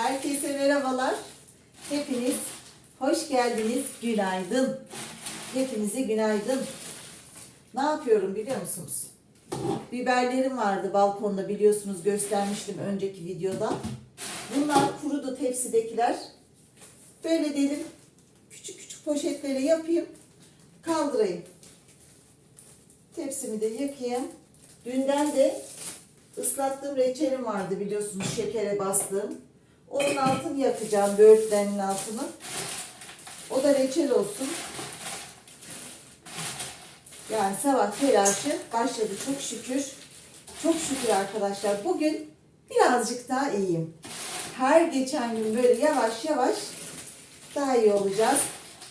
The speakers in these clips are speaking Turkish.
Herkese merhabalar. Hepiniz hoş geldiniz. Günaydın. Hepinize günaydın. Ne yapıyorum biliyor musunuz? Biberlerim vardı balkonda biliyorsunuz göstermiştim önceki videoda. Bunlar kurudu tepsidekiler. Böyle dedim küçük küçük poşetlere yapayım. Kaldırayım. Tepsimi de yakayım. Dünden de ıslattığım reçelim vardı biliyorsunuz şekere bastığım. Onun altını yakacağım böğürtlerin altını. O da reçel olsun. Yani sabah telaşı başladı çok şükür. Çok şükür arkadaşlar. Bugün birazcık daha iyiyim. Her geçen gün böyle yavaş yavaş daha iyi olacağız.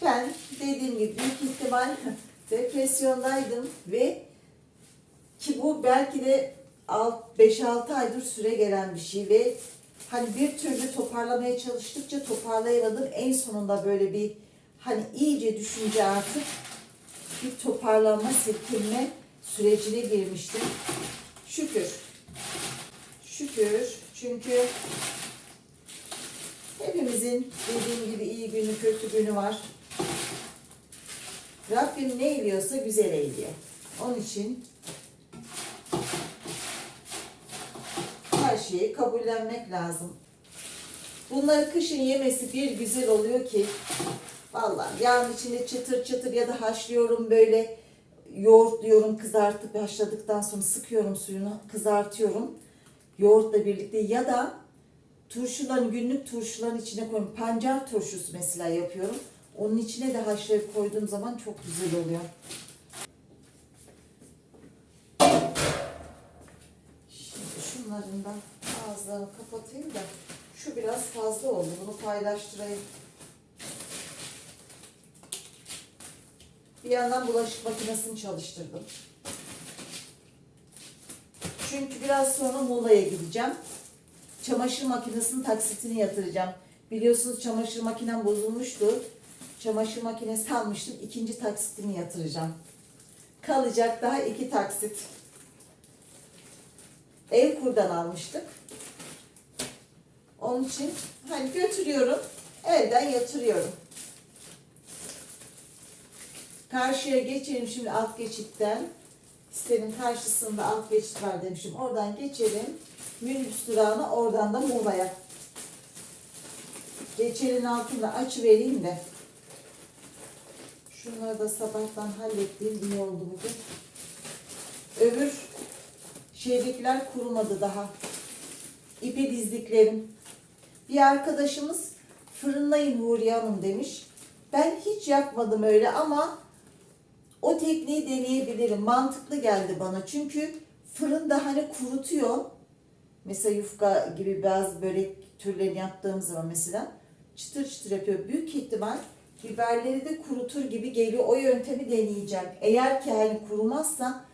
Ben dediğim gibi büyük ihtimal depresyondaydım ve ki bu belki de 5-6 aydır süre gelen bir şey ve hani bir türlü toparlamaya çalıştıkça toparlayamadım. En sonunda böyle bir hani iyice düşünce artık bir toparlanma, silkinme sürecine girmiştim. Şükür. Şükür. Çünkü hepimizin dediğim gibi iyi günü, kötü günü var. Rabbim ne eğiliyorsa güzel eğiliyor. Onun için her şeyi kabullenmek lazım. Bunları kışın yemesi bir güzel oluyor ki vallahi yağın içinde çıtır çıtır ya da haşlıyorum böyle yoğurtluyorum kızartıp haşladıktan sonra sıkıyorum suyunu kızartıyorum yoğurtla birlikte ya da turşuların günlük turşuların içine koyuyorum. Pancar turşusu mesela yapıyorum. Onun içine de haşlayıp koyduğum zaman çok güzel oluyor. Şimdi şunların da ağızlarını kapatayım da şu biraz fazla oldu. Bunu paylaştırayım. Bir yandan bulaşık makinesini çalıştırdım. Çünkü biraz sonra Muğla'ya gideceğim. Çamaşır makinesinin taksitini yatıracağım. Biliyorsunuz çamaşır makinem bozulmuştu. Çamaşır makinesi almıştım. İkinci taksitini yatıracağım. Kalacak daha iki taksit. Ev kurdan almıştık. Onun için hani götürüyorum. Evden yatırıyorum. Karşıya geçelim şimdi alt geçitten. Sitenin karşısında alt geçit var demişim. Oradan geçelim. Minibüs durağına oradan da Muğla'ya. Geçerin altında açı vereyim de. Şunları da sabahtan hallettiğim iyi oldu bugün. Öbür şeydekiler kurumadı daha. İpe dizdiklerim. Bir arkadaşımız fırınlayın Huriye Hanım demiş. Ben hiç yapmadım öyle ama o tekniği deneyebilirim. Mantıklı geldi bana. Çünkü fırında hani kurutuyor. Mesela yufka gibi bazı börek türlerini yaptığım zaman mesela çıtır çıtır yapıyor. Büyük ihtimal biberleri de kurutur gibi geliyor. O yöntemi deneyeceğim. Eğer ki hani kurumazsa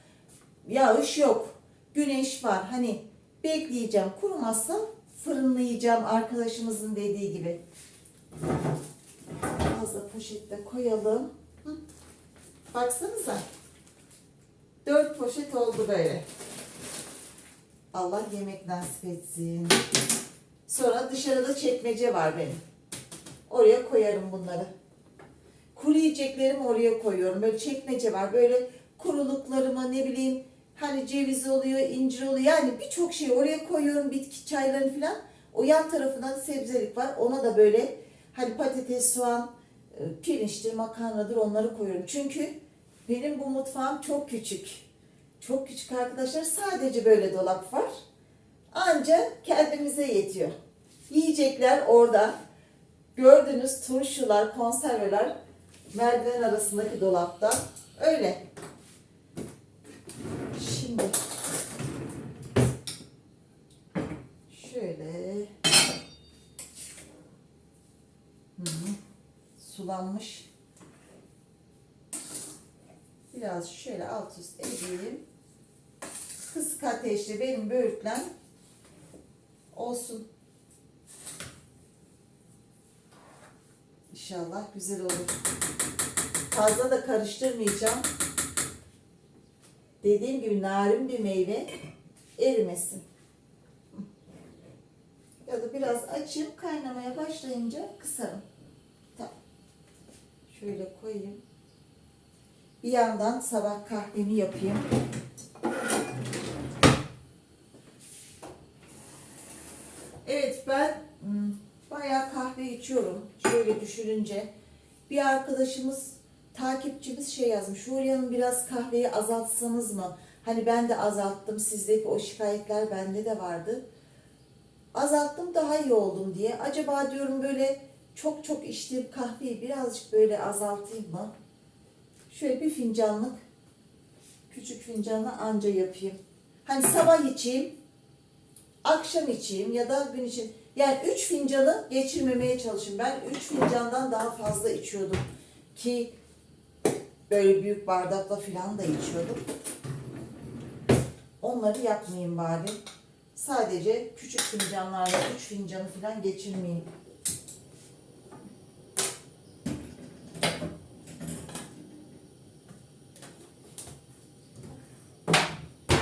yağış yok. Güneş var. Hani bekleyeceğim. Kurumazsa fırınlayacağım arkadaşımızın dediği gibi. Fazla poşette koyalım. Hı. Baksanıza. Dört poşet oldu böyle. Allah yemek nasip etsin. Sonra dışarıda çekmece var benim. Oraya koyarım bunları. Kuru yiyeceklerimi oraya koyuyorum. Böyle çekmece var. Böyle kuruluklarımı ne bileyim hani ceviz oluyor, incir oluyor. Yani birçok şeyi oraya koyuyorum. Bitki çaylarını falan. O yan tarafında sebzelik var. Ona da böyle hani patates, soğan, e, pirinçtir, makarnadır onları koyuyorum. Çünkü benim bu mutfağım çok küçük. Çok küçük arkadaşlar. Sadece böyle dolap var. Anca kendimize yetiyor. Yiyecekler orada. Gördüğünüz turşular, konserveler merdiven arasındaki dolapta. Öyle. Şimdi şöyle Hı -hı. Sulanmış. Biraz şöyle alt üst edeyim. Kısık ateşte benim böğürtlen olsun. İnşallah güzel olur. Fazla da karıştırmayacağım. Dediğim gibi narin bir meyve erimesin. Ya da biraz açayım kaynamaya başlayınca kısarım. Şöyle koyayım. Bir yandan sabah kahvemi yapayım. Evet ben hmm, bayağı kahve içiyorum. Şöyle düşününce. Bir arkadaşımız, takipçimiz şey yazmış. Huriye'nin biraz kahveyi azaltsanız mı? Hani ben de azalttım. Sizdeki o şikayetler bende de vardı. Azalttım daha iyi oldum diye. Acaba diyorum böyle çok çok içtiğim kahveyi birazcık böyle azaltayım mı? Şöyle bir fincanlık küçük fincanla anca yapayım. Hani sabah içeyim, akşam içeyim ya da gün için. Yani üç fincanı geçirmemeye çalışayım. Ben üç fincandan daha fazla içiyordum. Ki böyle büyük bardakla falan da içiyordum. Onları yapmayayım bari. Sadece küçük fincanlarla üç fincanı falan geçirmeyeyim.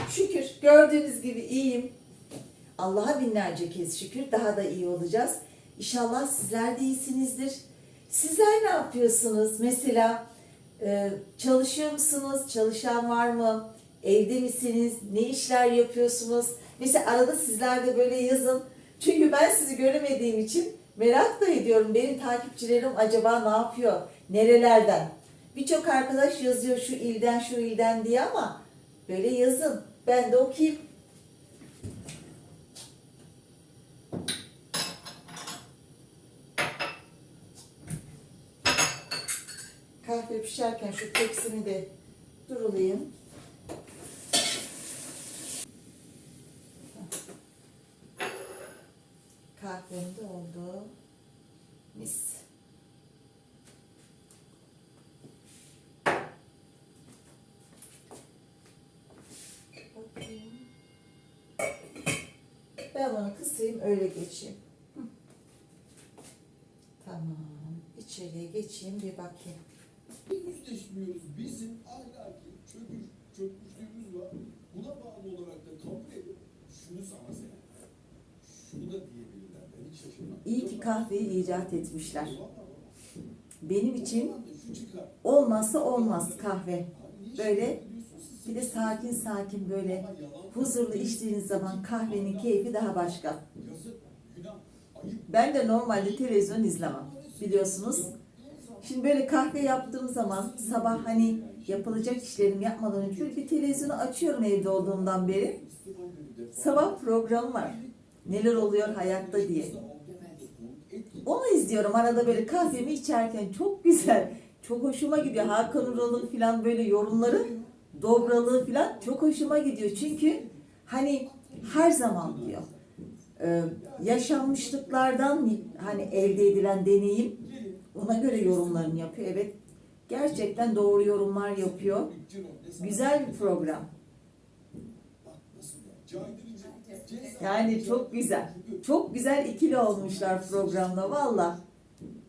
Şükür gördüğünüz gibi iyiyim. Allah'a binlerce kez şükür daha da iyi olacağız. İnşallah sizler de iyisinizdir. Sizler ne yapıyorsunuz? Mesela e, çalışıyor musunuz? Çalışan var mı? Evde misiniz? Ne işler yapıyorsunuz? Mesela arada sizler de böyle yazın. Çünkü ben sizi göremediğim için merak da ediyorum. Benim takipçilerim acaba ne yapıyor? Nerelerden? Birçok arkadaş yazıyor şu ilden şu ilden diye ama böyle yazın. Ben de okuyayım. Kahve pişerken şu tepsimi de durulayım. Kahvem de oldu. Mis. Bakayım. Ben bunu kısayım öyle geçeyim. Hı. Tamam. İçeriye geçeyim bir bakayım. yüzleşmiyoruz. Bizim ahlaki çöküş, çökmüşlüğümüz var. Buna bağlı olarak da kabul edip şunu sana sen. Şunu da diyebilirler. Ben hiç şaşırmam. İyi ki kahveyi icat etmişler. Benim için olmazsa olmaz kahve. Böyle? Bir de sakin sakin böyle huzurlu içtiğiniz zaman kahvenin keyfi daha başka. Ben de normalde televizyon izlemem biliyorsunuz. Şimdi böyle kahve yaptığım zaman sabah hani yapılacak işlerimi yapmadan önce bir televizyonu açıyorum evde olduğumdan beri. Sabah programı var. Neler oluyor hayatta diye. Onu izliyorum arada böyle kahvemi içerken çok güzel. Çok hoşuma gidiyor. Hakan Ural'ın falan böyle yorumları, dobralığı falan çok hoşuma gidiyor. Çünkü hani her zaman diyor. e, yaşanmışlıklardan hani elde edilen deneyim ona göre yorumlarını yapıyor. Evet gerçekten doğru yorumlar yapıyor. Güzel bir program. Yani çok güzel. Çok güzel ikili olmuşlar programda valla.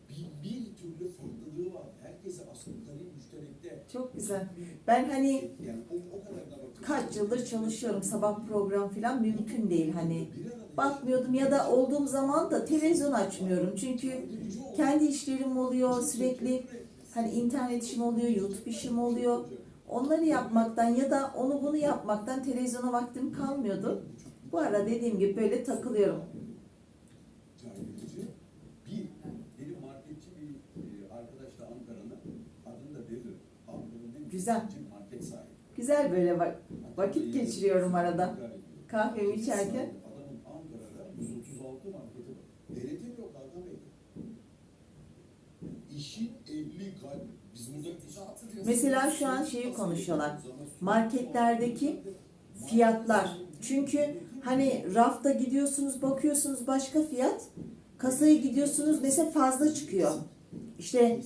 Bir, bir türlü farklılığı var. Herkese asgari müşterekte. Çok güzel. Ben hani kaç yıldır çalışıyorum sabah program falan mümkün değil hani. Bakmıyordum ya da olduğum zaman da televizyon açmıyorum. Çünkü kendi işlerim oluyor sürekli. Hani internet işim oluyor, YouTube işim oluyor. Onları yapmaktan ya da onu bunu yapmaktan televizyona vaktim kalmıyordu. Bu ara dediğim gibi böyle takılıyorum. Caydırıcı. Bir, benim marketçi bir e, arkadaş da Ankara'nın adını da Bedir. Ankara'nın en Güzel. Güzel böyle bak vakit geçiriyorum arada. Kahvemi içerken. Adamın Ankara'da 136 marketi var. Denetim yok Hakan Bey. İşin 50 kalp. Biz burada Mesela şu an şeyi konuşuyorlar. Marketlerdeki fiyatlar. Çünkü hani rafta gidiyorsunuz bakıyorsunuz başka fiyat. Kasaya gidiyorsunuz mesela fazla çıkıyor. İşte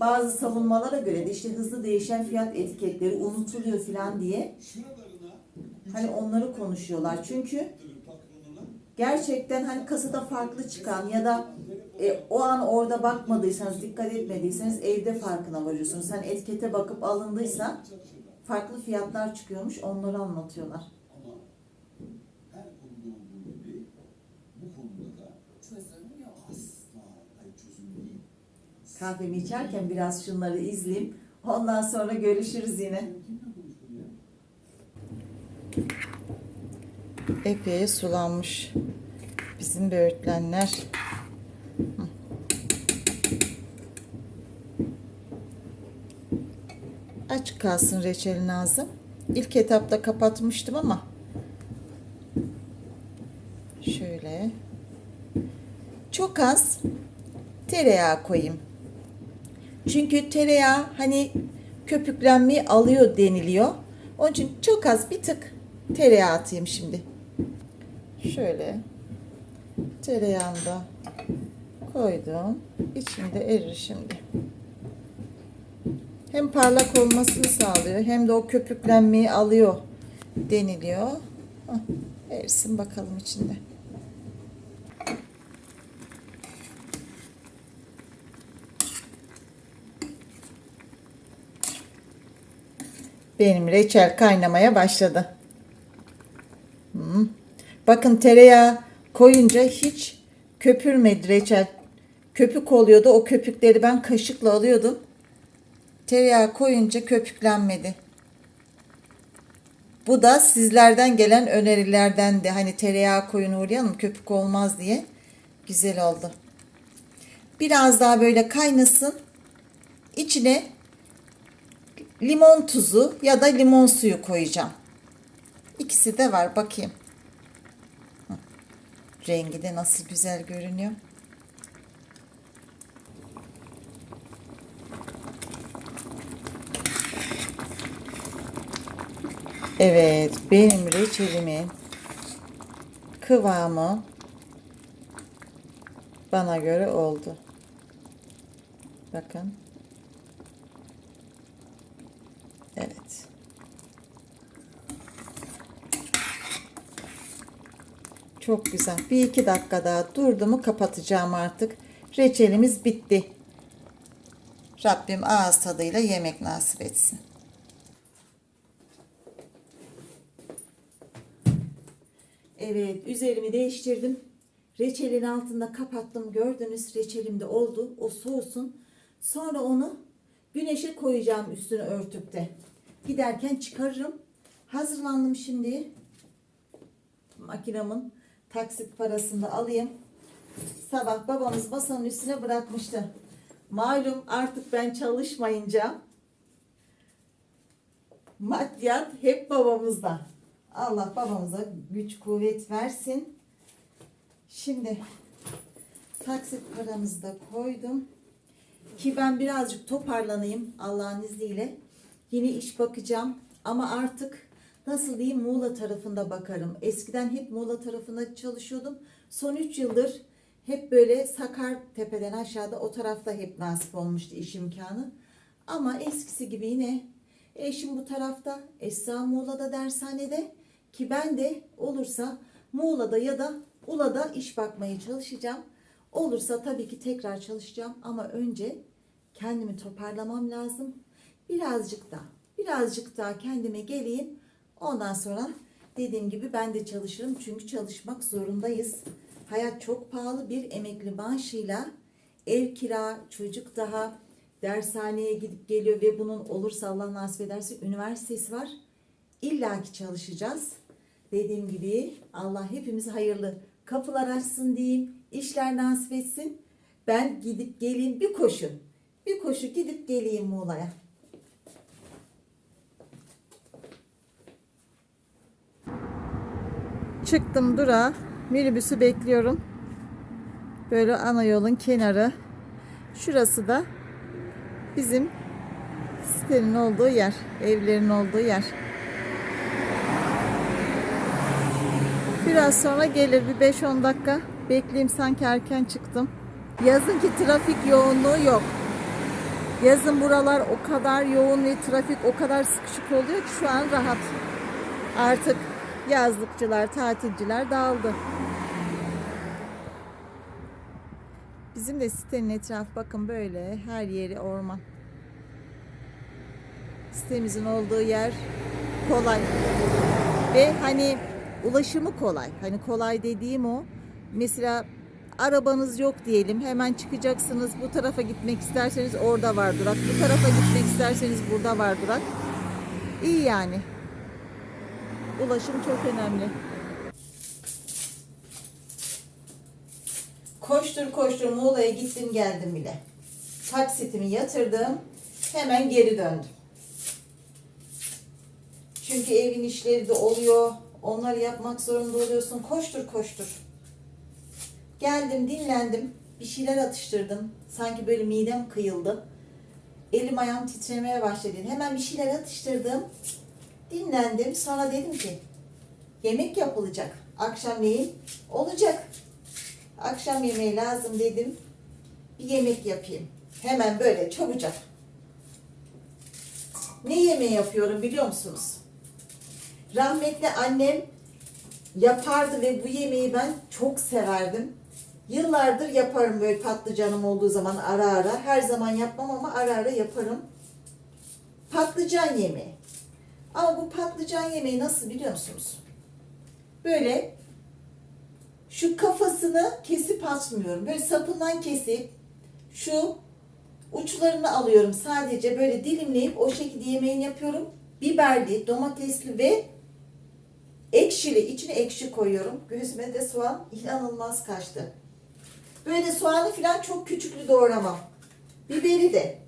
bazı savunmalara göre de işte hızlı değişen fiyat etiketleri unutuluyor falan diye. Hani onları konuşuyorlar. Çünkü gerçekten hani kasada farklı çıkan ya da e, o an orada bakmadıysanız, dikkat etmediyseniz evde farkına varıyorsunuz. Hani etikete bakıp alındıysa farklı fiyatlar çıkıyormuş onları anlatıyorlar. Ama her konuda olduğu gibi bu Kahvemi içerken biraz şunları izleyeyim. Ondan sonra görüşürüz yine. Epey sulanmış bizim böğürtlenler. Açık kalsın reçelin ağzı. İlk etapta kapatmıştım ama şöyle çok az tereyağı koyayım. Çünkü tereyağı hani köpüklenmeyi alıyor deniliyor. Onun için çok az bir tık tereyağı atayım şimdi. Şöyle tereyağını da koydum. İçinde erir şimdi. Hem parlak olmasını sağlıyor hem de o köpüklenmeyi alıyor deniliyor. Hah, erisin bakalım içinde. Benim reçel kaynamaya başladı. Hmm. Bakın tereyağı koyunca hiç köpürmedi reçel. Köpük oluyordu. O köpükleri ben kaşıkla alıyordum. Tereyağı koyunca köpüklenmedi. Bu da sizlerden gelen önerilerden de hani tereyağı koyun Huriye köpük olmaz diye güzel oldu. Biraz daha böyle kaynasın. İçine limon tuzu ya da limon suyu koyacağım. İkisi de var bakayım. Rengi de nasıl güzel görünüyor. Evet, benim reçelimin kıvamı bana göre oldu. Bakın. Evet. Çok güzel. Bir iki dakika daha durdu mu kapatacağım artık. Reçelimiz bitti. Rabbim ağız tadıyla yemek nasip etsin. Evet, üzerimi değiştirdim. Reçelin altında kapattım. Gördünüz reçelim de oldu. O soğusun. Sonra onu güneşe koyacağım üstüne örtüp de. Giderken çıkarırım. Hazırlandım şimdi. Makinamın taksit parasını da alayım. Sabah babamız masanın üstüne bırakmıştı. Malum artık ben çalışmayınca maddiyat hep babamızda. Allah babamıza güç kuvvet versin. Şimdi taksit paramızı da koydum. Ki ben birazcık toparlanayım Allah'ın izniyle. Yeni iş bakacağım ama artık nasıl diyeyim Muğla tarafında bakarım. Eskiden hep Muğla tarafında çalışıyordum. Son 3 yıldır hep böyle Sakar tepeden aşağıda o tarafta hep nasip olmuştu iş imkanı. Ama eskisi gibi yine eşim bu tarafta, Esra Muğla'da dershanede ki ben de olursa Muğla'da ya da Ula'da iş bakmaya çalışacağım. Olursa tabii ki tekrar çalışacağım ama önce kendimi toparlamam lazım. Birazcık daha, birazcık daha kendime geleyim. Ondan sonra dediğim gibi ben de çalışırım çünkü çalışmak zorundayız. Hayat çok pahalı bir emekli maaşıyla ev kira, çocuk daha dershaneye gidip geliyor ve bunun olursa Allah nasip ederse üniversitesi var. İlla ki çalışacağız. Dediğim gibi Allah hepimize hayırlı kapılar açsın diyeyim. İşler nasip etsin. Ben gidip geleyim bir koşu. Bir koşu gidip geleyim Muğla'ya. Çıktım dura. Minibüsü bekliyorum. Böyle ana yolun kenarı. Şurası da bizim sitenin olduğu yer. Evlerin olduğu yer. Biraz sonra gelir bir 5-10 dakika. Bekleyeyim sanki erken çıktım. Yazın ki trafik yoğunluğu yok. Yazın buralar o kadar yoğun ve trafik o kadar sıkışık oluyor ki şu an rahat. Artık yazlıkçılar, tatilciler dağıldı. Bizim de sitenin etrafı bakın böyle her yeri orman. Sitemizin olduğu yer kolay. Ve hani ulaşımı kolay. Hani kolay dediğim o. Mesela arabanız yok diyelim. Hemen çıkacaksınız. Bu tarafa gitmek isterseniz orada var durak. Bu tarafa gitmek isterseniz burada var durak. İyi yani. Ulaşım çok önemli. Koştur koştur Muğla'ya gittim geldim bile. Taksitimi yatırdım. Hemen geri döndüm. Çünkü evin işleri de oluyor. Onları yapmak zorunda oluyorsun. Koştur koştur. Geldim dinlendim. Bir şeyler atıştırdım. Sanki böyle midem kıyıldı. Elim ayağım titremeye başladı. Hemen bir şeyler atıştırdım. Dinlendim. Sonra dedim ki yemek yapılacak. Akşamleyin olacak. Akşam yemeği lazım dedim. Bir yemek yapayım. Hemen böyle çabucak. Ne yemeği yapıyorum biliyor musunuz? Rahmetli annem yapardı ve bu yemeği ben çok severdim. Yıllardır yaparım böyle patlıcanım olduğu zaman ara ara. Her zaman yapmam ama ara ara yaparım. Patlıcan yemeği. Ama bu patlıcan yemeği nasıl biliyor musunuz? Böyle şu kafasını kesip atmıyorum. Böyle sapından kesip şu uçlarını alıyorum. Sadece böyle dilimleyip o şekilde yemeğini yapıyorum. Biberli, domatesli ve ekşili. içine ekşi koyuyorum. Gözüme de soğan inanılmaz kaçtı. Böyle soğanı falan çok küçüklü doğramam. Biberi de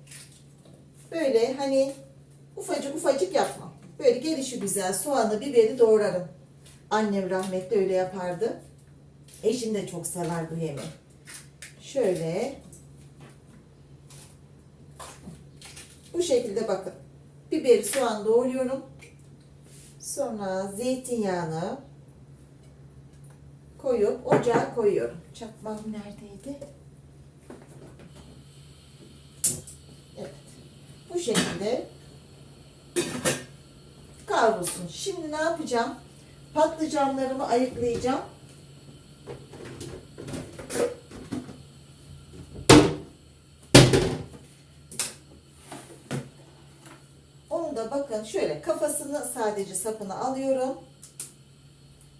böyle hani ufacık ufacık yapmam. Böyle gelişi güzel soğanı, biberi doğrarım. Annem rahmetli öyle yapardı. Eşim de çok sever bu yemeği. Şöyle. Bu şekilde bakın. Biberi, soğan doğruyorum. Sonra zeytinyağını koyup ocağa koyuyorum. Çakmağım neredeydi? Evet. Bu şekilde kavrulsun. Şimdi ne yapacağım? Patlıcanlarımı ayıklayacağım. Onu da bakın şöyle kafasını sadece sapını alıyorum.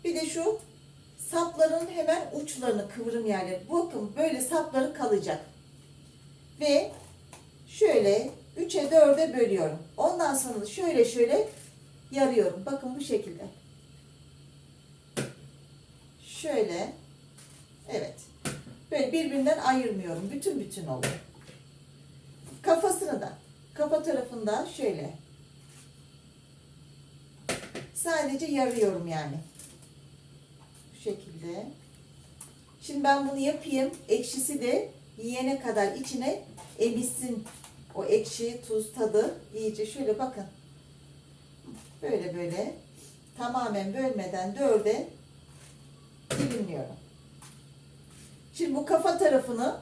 Bir de şu sapların hemen uçlarını kıvrım yerleri. Bakın böyle sapları kalacak. Ve şöyle 3'e 4'e bölüyorum. Ondan sonra şöyle şöyle yarıyorum. Bakın bu şekilde. Şöyle. Evet. Böyle birbirinden ayırmıyorum. Bütün bütün oluyor. Kafasını da kafa tarafından şöyle sadece yarıyorum yani. Bu şekilde. Şimdi ben bunu yapayım. Ekşisi de yiyene kadar içine emişsin. O ekşi, tuz, tadı iyice şöyle bakın. Böyle böyle tamamen bölmeden dörde dilimliyorum. Şimdi bu kafa tarafını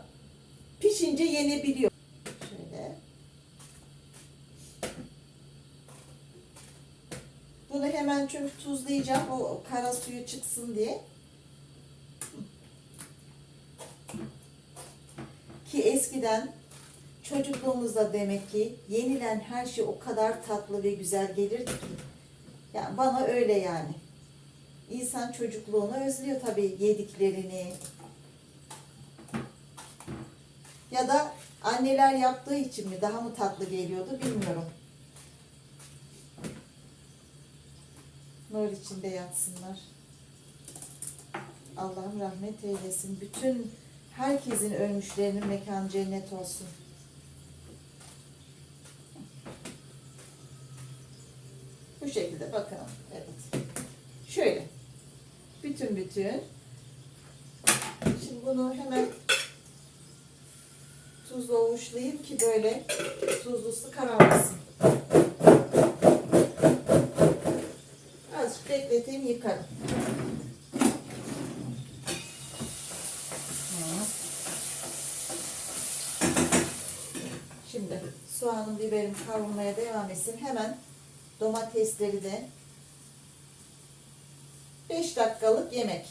pişince yenebiliyor. Şöyle. Bunu hemen çünkü tuzlayacağım. O kara suyu çıksın diye. Ki eskiden çocukluğumuzda demek ki yenilen her şey o kadar tatlı ve güzel gelirdi ki. Yani bana öyle yani. İnsan çocukluğunu özlüyor tabii yediklerini. Ya da anneler yaptığı için mi daha mı tatlı geliyordu bilmiyorum. Nur içinde yatsınlar. Allah'ım rahmet eylesin. Bütün herkesin ölmüşlerinin mekanı cennet olsun. Bu şekilde bakın. Evet. Şöyle. Bütün bütün. Şimdi bunu hemen tuzla ovuşlayayım ki böyle tuzlusu kararmasın. Azıcık bekleteyim yıkarım. Şimdi soğanın biberim kavrulmaya devam etsin. Hemen domatesleri de 5 dakikalık yemek.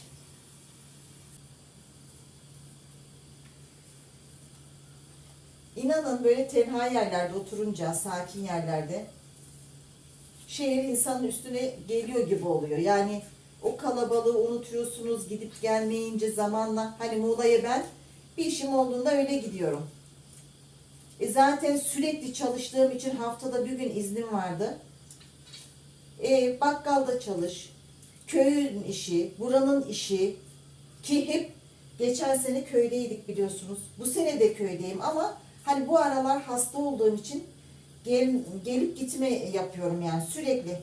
İnanın böyle tenha yerlerde oturunca, sakin yerlerde şehir insanın üstüne geliyor gibi oluyor. Yani O kalabalığı unutuyorsunuz gidip gelmeyince zamanla. Hani Muğla'ya ben bir işim olduğunda öyle gidiyorum. E zaten sürekli çalıştığım için haftada bir gün iznim vardı. E, bakkalda çalış, köyün işi, buranın işi ki hep geçen sene köydeydik biliyorsunuz. Bu sene de köydeyim ama hani bu aralar hasta olduğum için gel, gelip gitme yapıyorum yani sürekli.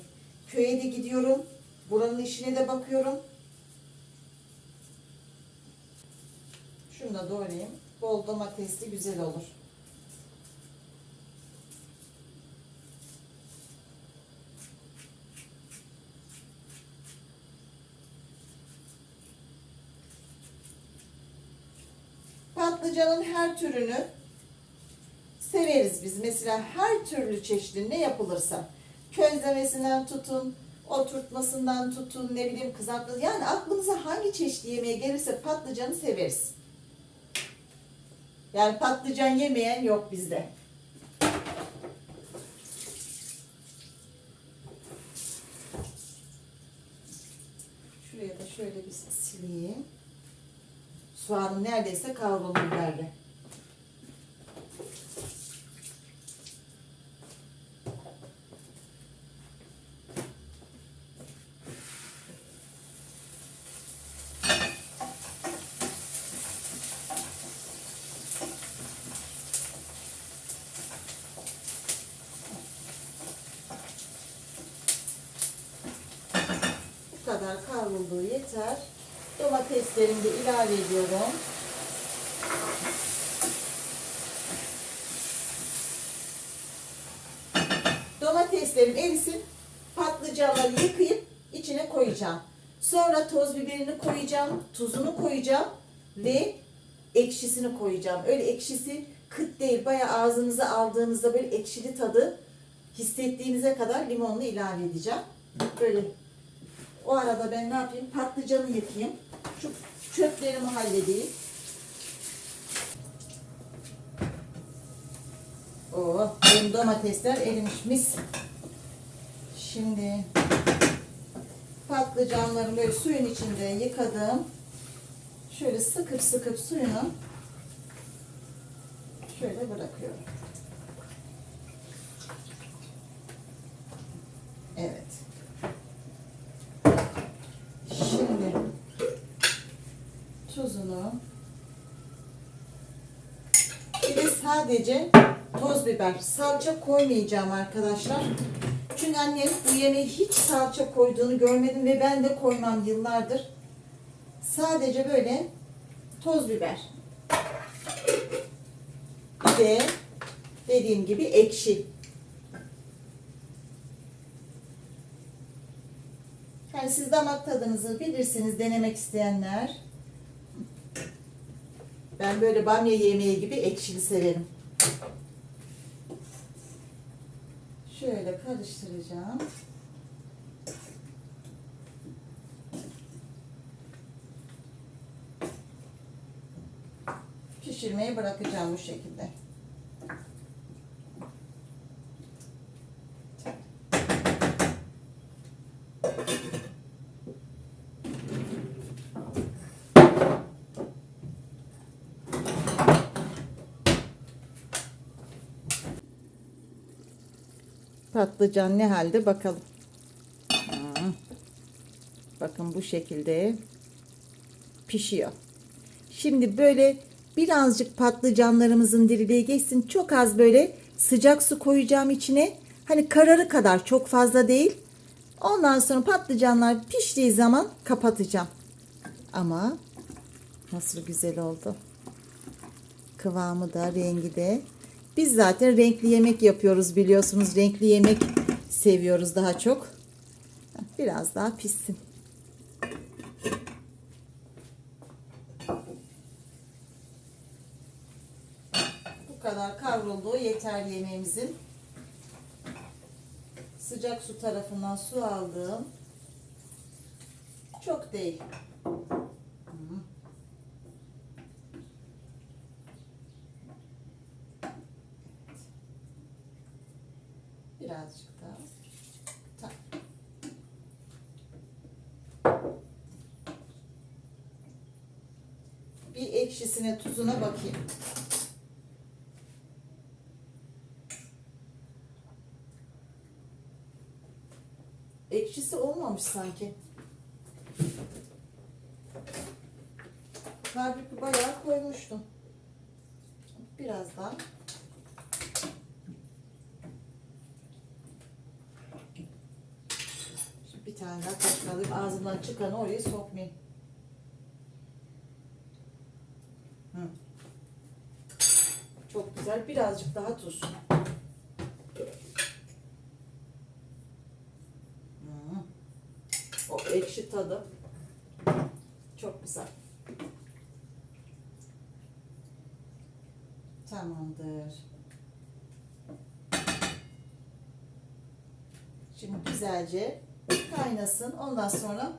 Köye de gidiyorum, buranın işine de bakıyorum. Şunu da doğrayayım. Bol domatesli güzel olur. Patlıcanın her türünü severiz biz. Mesela her türlü çeşidi ne yapılırsa. Közlemesinden tutun, oturtmasından tutun, ne bileyim kızartması. Yani aklımıza hangi çeşit yemeğe gelirse patlıcanı severiz. Yani patlıcan yemeyen yok bizde. Şuraya da şöyle bir sileyim. Soğanım neredeyse kavruldu biberle. Bu kadar kavrulduğu yeter. Domateslerimi de ilave ediyorum. Domateslerim erisin. Patlıcanları yıkayıp içine koyacağım. Sonra toz biberini koyacağım, tuzunu koyacağım ve ekşisini koyacağım. Öyle ekşisi kıt değil, bayağı ağzınıza aldığınızda böyle ekşili tadı hissettiğinize kadar limonlu ilave edeceğim. Böyle o arada ben ne yapayım? Patlıcanı yıkayayım. Şu çöplerimi halledeyim. Oo, benim domatesler erimiş mis. Şimdi patlıcanlarımı böyle suyun içinde yıkadım. Şöyle sıkıp sıkıp suyunu şöyle bırakıyorum. Evet. Şimdi tuzunu bir de sadece toz biber. Salça koymayacağım arkadaşlar. Çünkü annem bu yemeğe hiç salça koyduğunu görmedim ve ben de koymam yıllardır. Sadece böyle toz biber. Bir de dediğim gibi ekşi. Yani siz damak tadınızı bilirsiniz denemek isteyenler. Ben böyle bamya yemeği gibi ekşili severim. Şöyle karıştıracağım. Pişirmeye bırakacağım bu şekilde. Patlıcan ne halde bakalım. Bakın bu şekilde pişiyor. Şimdi böyle birazcık patlıcanlarımızın diriliği geçsin. Çok az böyle sıcak su koyacağım içine. Hani kararı kadar çok fazla değil. Ondan sonra patlıcanlar piştiği zaman kapatacağım. Ama nasıl güzel oldu. Kıvamı da rengi de. Biz zaten renkli yemek yapıyoruz biliyorsunuz. Renkli yemek seviyoruz daha çok. Biraz daha pişsin. Bu kadar kavrulduğu yeter yemeğimizin. Sıcak su tarafından su aldım. Çok değil. Hı. Birazcık daha. Tamam. Bir tuzuna bakayım. Ekşisi olmamış sanki. Halbuki bayağı koymuştum. Birazdan. Şimdi bir tane daha kaşık alayım. Ağzımdan çıkanı oraya sokmayayım. Hı. Güzel. Birazcık daha tuz. Hı. O ekşi tadı. Çok güzel. Tamamdır. Şimdi güzelce kaynasın. Ondan sonra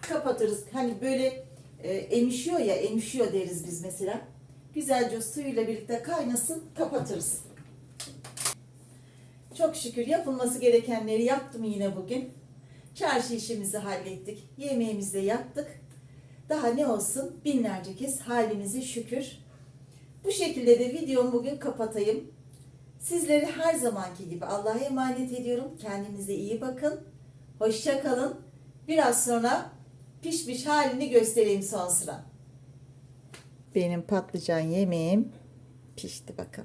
kapatırız. Hani böyle e, emişiyor ya, emişiyor deriz biz mesela. Güzelce suyuyla birlikte kaynasın, kapatırız. Çok şükür yapılması gerekenleri yaptım yine bugün. Çarşı işimizi hallettik. Yemeğimizi de yaptık. Daha ne olsun binlerce kez halimize şükür. Bu şekilde de videomu bugün kapatayım. Sizleri her zamanki gibi Allah'a emanet ediyorum. Kendinize iyi bakın. Hoşça kalın. Biraz sonra pişmiş halini göstereyim son sıra. Benim patlıcan yemeğim pişti bakın.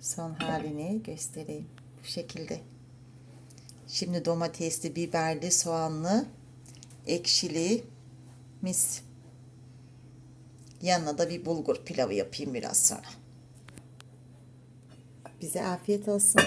Son halini göstereyim. Bu şekilde. Şimdi domatesli, biberli, soğanlı, ekşili, mis. Yanına da bir bulgur pilavı yapayım biraz sonra. Bize afiyet olsun.